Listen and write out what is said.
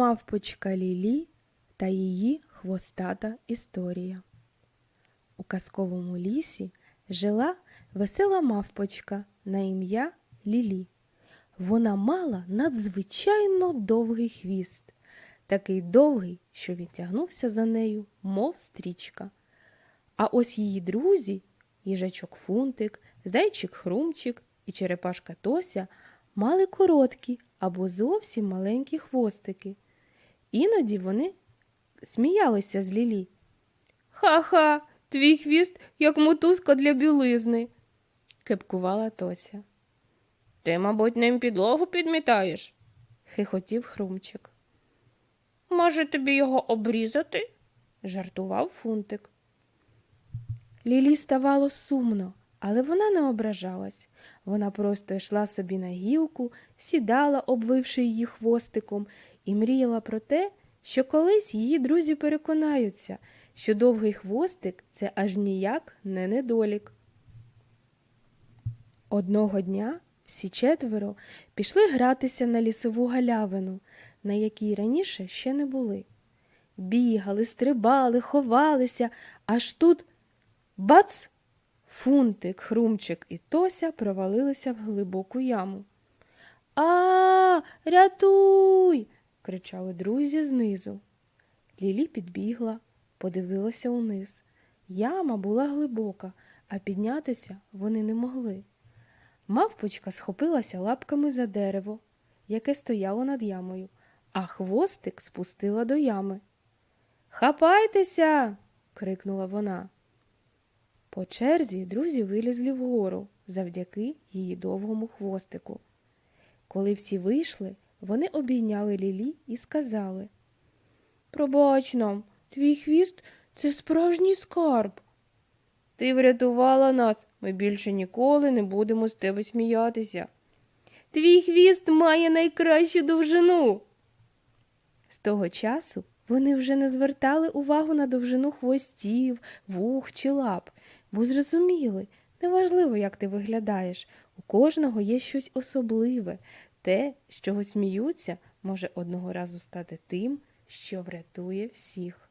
Мавпочка Лілі та її хвостата історія. У казковому лісі жила весела мавпочка на ім'я Лілі. Вона мала надзвичайно довгий хвіст, такий довгий, що він тягнувся за нею, мов стрічка. А ось її друзі, їжачок Фунтик, зайчик Хрумчик і черепашка Тося мали короткі або зовсім маленькі хвостики. Іноді вони сміялися з Лілі. Ха-ха, твій хвіст, як мотузка для білизни, кепкувала Тося. Ти, мабуть, ним підлогу підмітаєш, хихотів Хрумчик. Може, тобі його обрізати? жартував Фунтик. Лілі ставало сумно, але вона не ображалась. Вона просто йшла собі на гілку, сідала, обвивши її хвостиком, і мріяла про те, що колись її друзі переконаються, що довгий хвостик це аж ніяк не недолік. Одного дня всі четверо пішли гратися на лісову галявину, на якій раніше ще не були. Бігали, стрибали, ховалися, аж тут бац! Фунтик, Хрумчик і Тося провалилися в глибоку яму. А, рятуй! Кричали друзі знизу. Лілі підбігла, подивилася униз. Яма була глибока, а піднятися вони не могли. Мавпочка схопилася лапками за дерево, яке стояло над ямою, а хвостик спустила до ями. Хапайтеся. крикнула вона. По черзі друзі вилізли вгору завдяки її довгому хвостику. Коли всі вийшли, вони обійняли Лілі і сказали Пробач нам, твій хвіст це справжній скарб. Ти врятувала нас, ми більше ніколи не будемо з тебе сміятися. Твій хвіст має найкращу довжину. З того часу вони вже не звертали увагу на довжину хвостів, вух чи лап, бо зрозуміли, неважливо, як ти виглядаєш, у кожного є щось особливе, те, з чого сміються, може одного разу стати тим, що врятує всіх.